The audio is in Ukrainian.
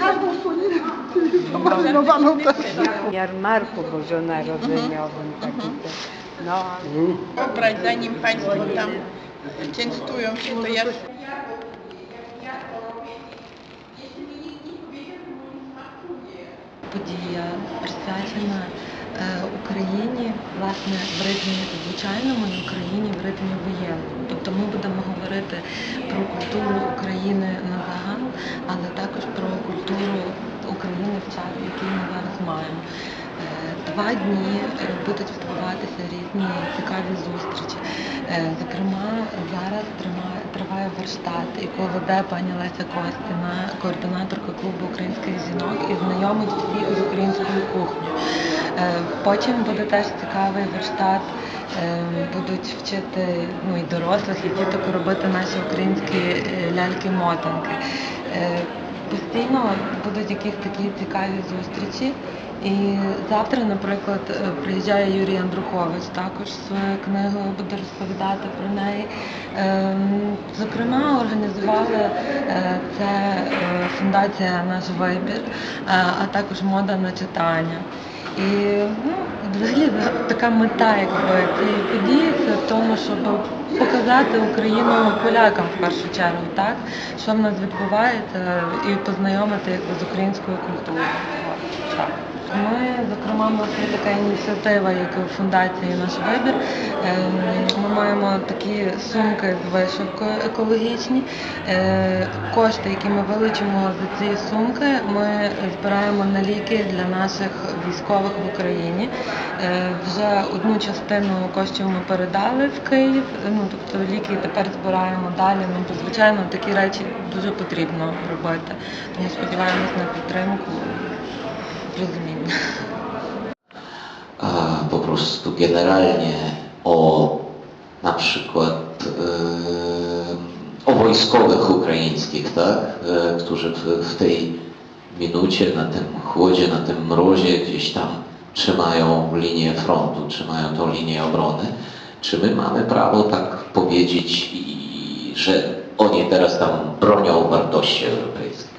każdą studię zamarnowaną też. No, Pobrać, zanim Państwo tam częstują się, to ja... подія присвячена е, Україні, власне, в ритмі звичайному і Україні в ритмі воєнному. Тобто ми будемо говорити про культуру України на загал, але також про культуру України в час, який ми зараз маємо. Е, Два дні будуть відбуватися різні цікаві зустрічі. Е, Зокрема, зараз триває верштат, яку веде пані Леся Костіна, координаторка клубу українських жінок і знайомить всіх з українською кухнею. Е, Потім буде теж цікавий верштат. Е, Будуть вчити ну, і дорослих, і діток робити наші українські е, ляльки-мотанки. Е, Постійно будуть якісь такі цікаві зустрічі. І завтра, наприклад, приїжджає Юрій Андрухович, також своєю книгою буде розповідати про неї. Ем, Зокрема, організували це фундація Наш вибір, а також мода на читання. І ну, взагалі така мета якби, цієї події це в тому, щоб показати Україну полякам в першу чергу, так? що в нас відбувається, і познайомити з українською культурою. Так. Ми, зокрема, у нас є така ініціатива, як фундації Наш вибір. Маємо такі сумки з вишивкою екологічні. Е, Кошти, які ми вилучимо за ці сумки, ми збираємо на ліки для наших військових в Україні. Е, Вже одну частину коштів ми передали в Київ. Ну тобто ліки тепер збираємо далі. Ну звичайно такі речі дуже потрібно робити. Тому сподіваємось на підтримку розуміння. prostu generalnie o na przykład e, o wojskowych ukraińskich, tak, e, którzy w, tej minucie, na tym chłodzie, na tym mrozie gdzieś tam trzymają linię frontu, trzymają tą linię obrony. Czy my mamy prawo tak powiedzieć, że oni teraz tam bronią wartości europejskich?